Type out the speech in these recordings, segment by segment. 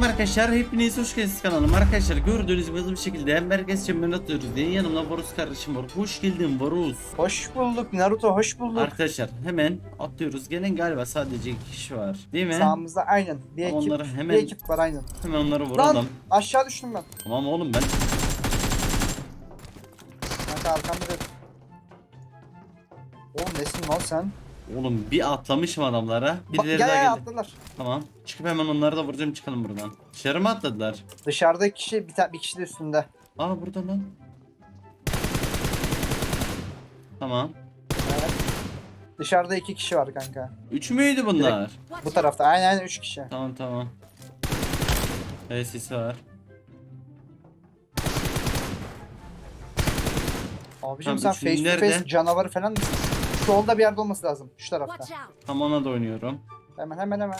Selamünaleyküm arkadaşlar. Hepiniz hoş geldiniz kanalıma. Arkadaşlar gördüğünüz gibi hızlı bir şekilde hem merkez çemberini atıyoruz diye yanımda Varus kardeşim var. Hoş geldin Varus. Hoş bulduk Naruto hoş bulduk. Arkadaşlar hemen atlıyoruz. Gelen galiba sadece iki kişi var. Değil mi? Sağımızda aynen bir ekip, onları hemen- bir ekip var aynen. Hemen onları Lan vuralım. aşağı düştüm ben. Tamam oğlum ben. Kanka arkamda bir... Oğlum nesin lan sen? Oğlum bir atlamışım adamlara. Birileri gel daha gel geldi. attılar. Tamam. Çıkıp hemen onları da vuracağım çıkalım buradan. Dışarı mı atladılar? Dışarıda kişi bir, ta- bir kişi de üstünde. Aa burada lan. Tamam. Evet. Dışarıda iki kişi var kanka. Üç müydü bunlar? Bu tarafta aynen aynen üç kişi. Tamam tamam. Evet sesi var. Abicim Tamam, sen face to nerede? face canavarı falan mısın? Solda bir yerde olması lazım. Şu tarafta. Tam ona da oynuyorum. Hemen hemen hemen.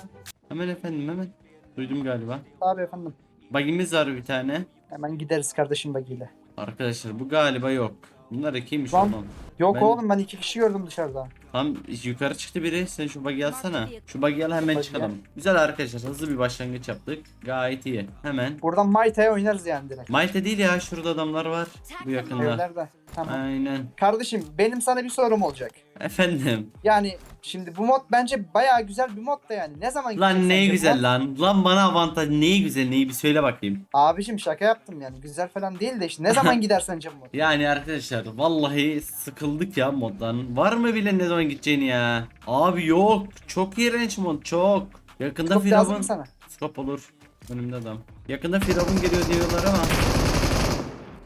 Hemen efendim hemen. Duydum galiba. Abi efendim. Bagimiz var bir tane. Hemen gideriz kardeşim bagiyle. Arkadaşlar bu galiba yok. Bunlar ikiymiş Lan. oğlum. Yok Ben- oğlum ben iki kişi gördüm dışarıda. Tam yukarı çıktı biri. Sen şu bagi alsana. Şu bagi al hemen çıkalım. Güzel arkadaşlar hızlı bir başlangıç yaptık. Gayet iyi. Hemen. Buradan Maita'ya oynarız yani direkt. Malte değil ya şurada adamlar var. Bu yakında. Evlerde. Tamam. Aynen. Kardeşim benim sana bir sorum olacak. Efendim. Yani şimdi bu mod bence bayağı güzel bir mod da yani. Ne zaman Lan ne sence bu güzel mod? lan. Lan bana avantaj neyi güzel neyi bir söyle bakayım. Abicim şaka yaptım yani. Güzel falan değil de işte. Ne zaman gider sence bu mod? Yani arkadaşlar vallahi sıkıldık ya moddan. Var mı bile ne zaman gideceğini ya? Abi yok. Çok iğrenç mod çok. Yakında lazım Firavun. sana? Stop olur. Önümde adam. Yakında Firavun geliyor diyorlar ama.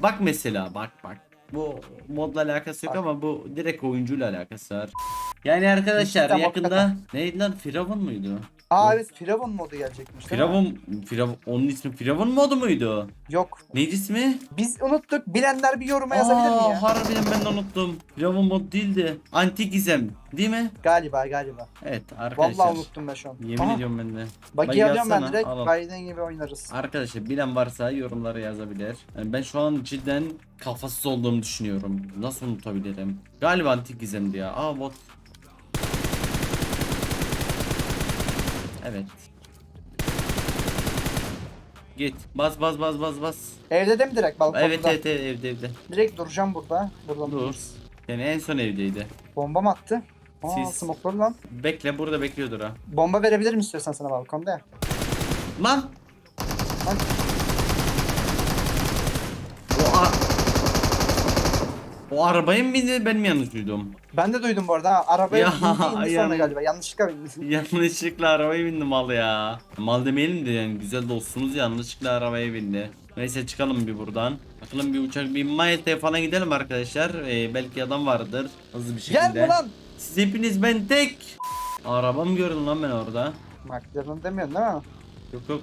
Bak mesela bak bak. Bu modla alakası yok ama bu direkt oyuncuyla alakası var. Yani arkadaşlar yakında neydi lan Firavun muydu? Aa evet Firavun modu gelecekmiş. değil mi? Firavun, Firavun onun ismi Firavun modu muydu? Yok. Neydi ismi? Biz unuttuk. Bilenler bir yoruma yazabilir mi ya? harbiden ben de unuttum. Firavun mod değildi. Antik gizem değil mi? Galiba galiba. Evet arkadaşlar. Vallahi unuttum ben şu an. Yemin Aha, ediyorum ben de. Alıyorum ben alsana, direkt. al al. Biden gibi oynarız. Arkadaşlar bilen varsa yorumlara yazabilir. Yani ben şu an cidden kafasız olduğumu düşünüyorum. Nasıl unutabilirim? Galiba antik gizemdi ya. Aa bot. Evet. Git. Bas bas bas bas bas. Evde de mi direkt balkonda? Evet evet evet evde evde. Direkt duracağım burada. Buradan Dur. Yani en son evdeydi. Bomba mı attı? Aa Siz- smoke'ları lan. Bekle burada bekliyordur ha. Bomba verebilirim istiyorsan sana balkonda. Lan! Lan. O, a- o arabaya mı bindi ben mi yanlış duydum? Ben de duydum bu arada. Ha, arabaya Ya, bindi, indi yan- sonra galiba. Yanlışlıkla bindi. Yanlışlıkla arabaya bindi mal ya. Mal demeyelim de yani güzel dostumuz yanlışlıkla arabaya bindi. Neyse çıkalım bir buradan. Bakalım bir uçak bir Malta'ya falan gidelim arkadaşlar. Ee, belki adam vardır hızlı bir Gel şekilde. mi lan? Siz hepiniz ben tek. Araba mı gördün lan ben orada? McLaren demiyorsun değil mi? Yok yok.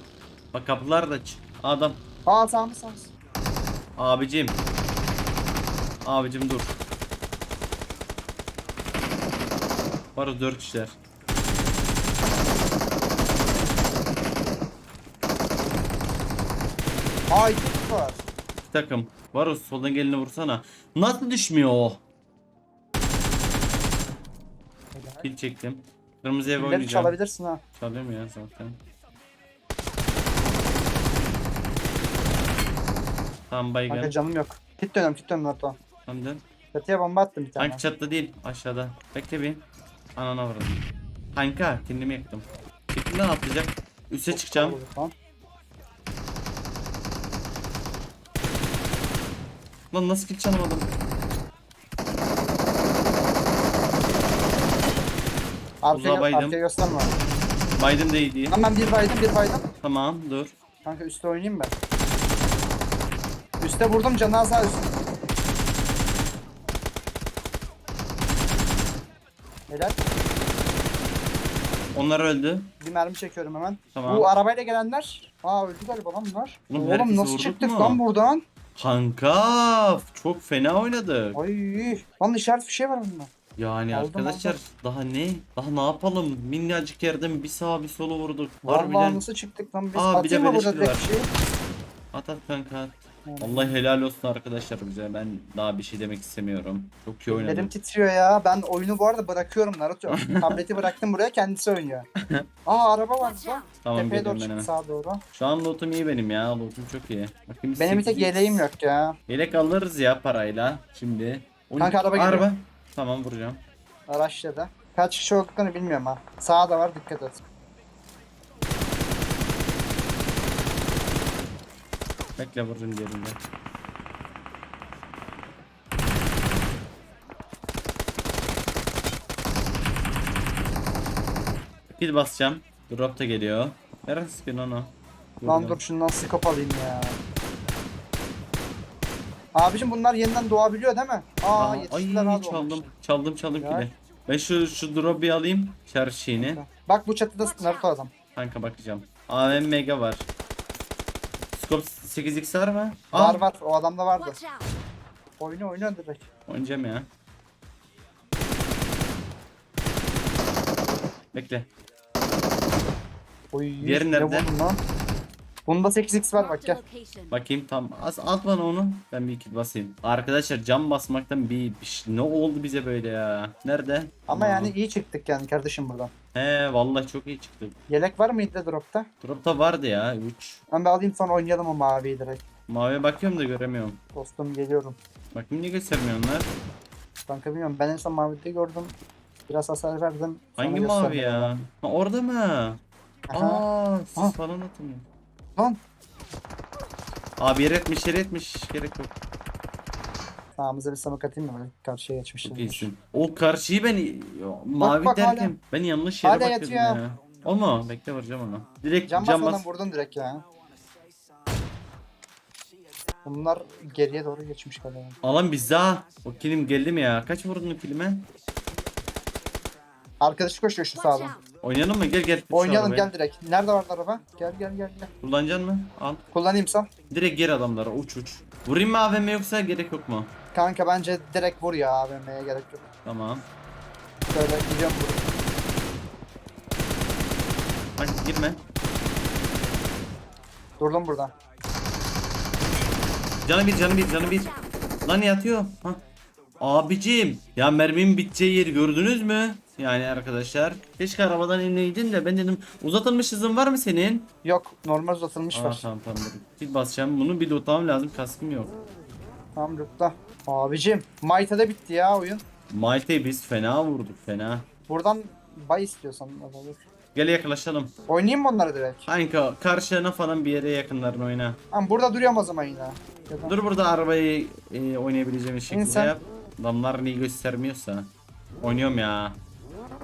Bak kapılar da aç. Adam. Aa sağımız sağımız. Abicim. Abicim dur. Var dört kişiler. Aa iki kişi var. Bir takım. Var o soldan gelini vursana. Nasıl düşmüyor o? Kill çektim. Kırmızı ev Millet oynayacağım. çalabilirsin ha. Çalıyorum ya zaten. Tamam Kanka baygın. canım yok. Kit dönüyorum kit dönüyorum Naruto. Tamam dön. Çatıya bomba attım bir tane. Tank çatta değil aşağıda. Bekle bir. Anana vuralım. Kanka kendimi yaktım. Tekimden atlayacak. Üste çıkacağım. Lan. Nasıl kill çalamadım? Arkaya, Uzağa baydım. arkaya gösterme. Biden de iyi değil. Lan ben bir baydım bir baydım. Tamam dur. Kanka üstte oynayayım ben. Üste vurdum canı az daha üst. Helal. Onlar öldü. Bir mermi çekiyorum hemen. Tamam. Bu arabayla gelenler. Aa öldü galiba lan bunlar. Oğlum, Oğlum, herkesi nasıl vurduk çıktık mu? lan buradan? Kanka çok fena oynadık. Ay lan işaret bir şey var bunda. Yani Aldım, arkadaşlar daha ne? Daha ne yapalım? Minnacık yerden bir sağa bir sola vurduk. Vallahi Harbiden nasıl çıktık lan biz? Aa, bir de Atayım mı burada direkt bir at at kanka at. Vallahi helal olsun arkadaşlar bize. Ben daha bir şey demek istemiyorum. Çok iyi oynadım. Ellerim titriyor ya. Ben oyunu bu arada bırakıyorum Naruto. Tableti bıraktım buraya kendisi oynuyor. Aa araba var burada. Tamam Tepeye doğru geliyorum ben çıktı hemen. sağa doğru. Şu an lootum iyi benim ya. Lootum çok iyi. Bakayım Benim bir tek 8x. yeleğim yok ya. Yelek alırız ya parayla. Şimdi. On- Kanka araba geliyor. Araba. Tamam vuracağım. Araçta Kaç kişi olduklarını bilmiyorum ha. Sağa da var dikkat et. Bekle vuracağım diğerinde. Kill basacağım. Drop da geliyor. Ver sıkın onu. Lan dur şundan scope alayım ya. Abicim bunlar yeniden doğabiliyor değil mi? Aa Aa, yetiştiler ay abi çaldım. Çaldım çaldım Ya. kill'i. Ben şu şu drop bir alayım. Şarj şeyini. Bak bu çatıda Naruto adam. Kanka bakacağım. AVM Mega var. Scope 8x var mı? Aa, Var var o adamda vardı. Watch out! Oyunu oyna direkt. Oynayacağım ya. Bekle. Oy, Diğeri ne nerede? vurdun lan? Bunda 8x var bak gel. Bakayım tam. Az at bana onu. Ben bir kill basayım. Arkadaşlar cam basmaktan bir, bir şey- ne oldu bize böyle ya? Nerede? Ama yani iyi çıktık yani kardeşim buradan. He vallahi çok iyi çıktı. Yelek var mıydı dropta? Dropta vardı ya 3. Ben bir alayım sonra oynayalım o maviyi direkt. Maviye bakıyorum da göremiyorum. Dostum geliyorum. Bakayım niye göstermiyor onlar? Kanka bilmiyorum ben en son mavide gördüm. Biraz hasar verdim. Hangi mavi ya? Ha, orada mı? Aha. Aa, siz falan atın. Lan. Abi yer etmiş yer etmiş. Gerek yok. Sağımıza bir samak atayım mı? Karşıya iyisin. O karşıyı ben mavi bak derken hala. ben yanlış yere Hala bakıyordum yatıyor. ya. O mu? Bekle vuracağım onu. Direkt Can cam basmadan bas. vurdun direkt ya. Bunlar geriye doğru geçmiş galiba. Alan bizde ha. O kilim geldi mi ya? Kaç vurdun o kilime? Arkadaşı koşuyor şu Watch sağdan. out! Oynayalım mı? Gel gel. Oynayalım gel direkt. Nerede var araba? Gel gel gel gel. Kullanacaksın mı? Al. Kullanayım sen. Direkt geri adamlara uç uç. Vurayım mı AVM yoksa gerek yok mu? Kanka bence direkt vur ya AVM'ye gerek yok. Tamam. Şöyle gidiyorum vur. Bak girme. Durdum burada. Canı bir canı bir canı bir. Lan yatıyor. Ha. Abicim ya mermimin biteceği yeri gördünüz mü? Yani arkadaşlar. Keşke arabadan inleydin de ben dedim uzatılmış hızın var mı senin? Yok normal uzatılmış Aa, var. tamam tamam. Bir basacağım bunu bir lootlamam lazım kaskım yok. Tamam lütfen. Abicim Mayta'da bitti ya oyun. Malte'yi biz fena vurduk fena. Buradan bay istiyorsan. olur. Gel yaklaşalım. Oynayayım mı onları direkt? Kanka karşına falan bir yere yakınlarına oyna. Tamam burada duruyorum o zaman yine. Ya da- Dur burada arabayı e, oynayabileceğimiz şekilde İnsan- yap. Adamlar neyi göstermiyorsa. Oynuyorum ya.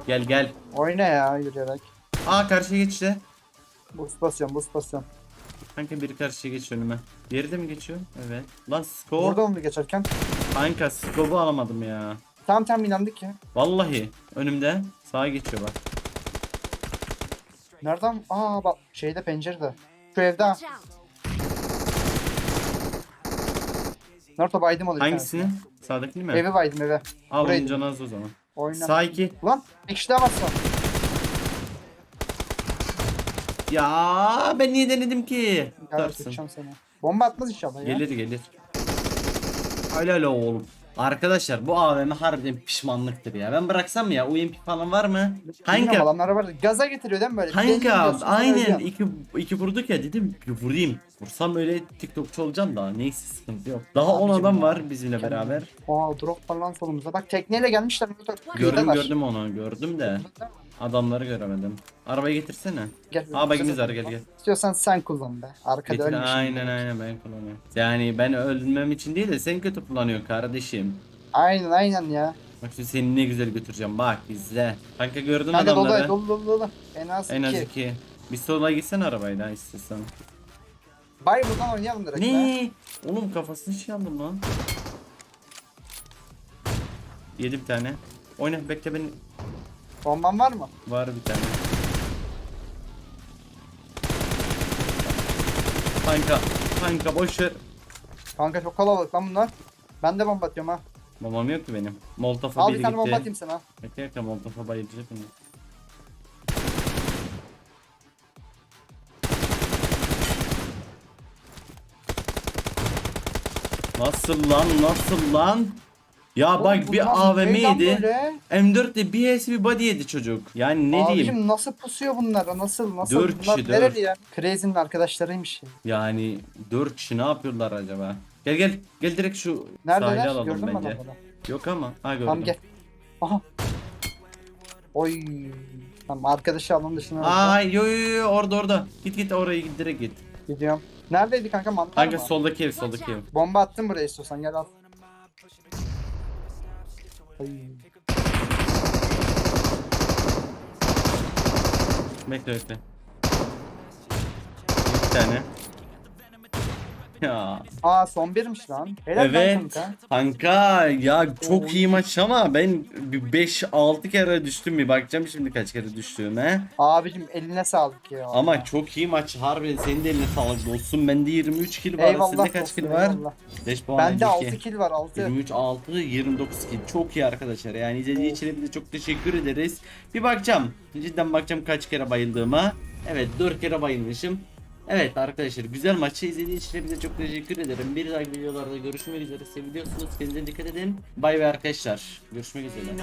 Gel gel. Oyna ya yürüyerek. Aa karşıya geçti. Boost basıyorum boost basıyorum. Kanka biri karşıya geç önüme. Diğeri de mi geçiyor? Evet. Lan scope. Burada mı geçerken? Kanka scope'u alamadım ya. Tamam tamam inandık ya. Vallahi önümde sağa geçiyor bak. Nereden? Aa bak şeyde pencerede. Şu evde ha. Watch out! Naruto baydım onu. bir Hangisini? Sağdakini mi? Evi baydım eve. Al burayı- onun canı az o zaman. Oyna. Sağ iki. Lan bir kişi daha bassa. Ya ben niye denedim ki? Tutarsın. Bomba atmaz inşallah ya. Gelir gelir. Helal oğlum. Arkadaşlar bu AVM harbiden pişmanlıktır ya. Ben bıraksam ya? UMP falan var mı? Kanka. adamlar vardı. Gaza getiriyor değil mi böyle? Kanka sonra aynen iki, iki vurduk ya dedim vurayım. Vursam öyle TikTokçu olacağım da neyse sıkıntı yok. Daha 10 Abicim adam var bizimle Kendine. beraber. Aa drop var lan solumuzda. Bak tekneyle gelmişler. Gördüm gördüm onu gördüm de adamları göremedim. Arabayı getirsene. Gel. Aa bagimiz var gel gel. İstiyorsan sen kullan be. Arkada Getir, ölmüşsün. aynen aynen ben kullanıyorum. Yani ben ölmem için değil de sen kötü kullanıyorsun kardeşim. Aynen aynen ya. Bak şimdi seni ne güzel götüreceğim bak izle. Kanka gördün dolu adamları. dolu dolu dolu. En az En az iki. Bir sola gitsen arabayla istiyorsan. Bay buradan oynayalım direkt. be. Ne? Oğlum kafasını şey aldım lan. Yedi bir tane. Oyna bekle beni. Bomban var mı? Var bir tane. Kanka. Kanka boş ver. Kanka çok kalabalık lan bunlar. Ben de bomba atıyorum ha. Babam yok ki benim. Molotof'a Al biri bir tane bomba gitti. atayım sana. Bekle bekle Molotof'a bayılacak onu. Nasıl lan nasıl lan? Ya Oğlum bak bir AVM ne lan yedi. böyle? M4'te bir HS bir body yedi çocuk. Yani ne diyeyim? Abicim nasıl pusuyor bunlar? Nasıl? Nasıl? Dört bunlar kişi, nereli dört. ya? Crazy'nin arkadaşlarıymış. ya. Yani 4 kişi ne yapıyorlar acaba? Gel gel gel direkt şu sahile Neredeler? alalım Gördün mü bence. adamları? Yok ama. Ha gördüm. Tamam gel. Aha. Oy. Tamam arkadaşı alanın dışına Ay yo yo yo orada orada. Git git oraya git direkt git. gidiyorum. Neredeydi kanka mantar Kanka mı? soldaki ev soldaki ev. Bomba attım buraya istiyorsan gel al. Bekle bekle. Bir tane. Ya. Aa son birmiş lan. Helal lan Evet. kanka. Kanka ya çok Oy. iyi maç ama ben 5-6 kere düştüm bir bakacağım şimdi kaç kere düştüğüme. Abicim eline sağlık ya. Ama çok iyi maç harbiden senin de eline sağlık dostum. Bende 23 kill var. Eyvallah Sende kaç kill var? eyvallah. 5 puan Bende önceki. 6 kill var 6. 23 6 29 kill. Çok iyi arkadaşlar. Yani izlediği için hepinize çok teşekkür ederiz. Bir bakacağım. Cidden bakacağım kaç kere bayıldığıma. Evet 4 kere bayılmışım. Evet arkadaşlar güzel maçı izlediğiniz için hepinize çok teşekkür ederim. Bir dahaki videolarda görüşmek üzere. Seviyorsunuz. Kendinize dikkat edin. Bay bay arkadaşlar. Görüşmek üzere.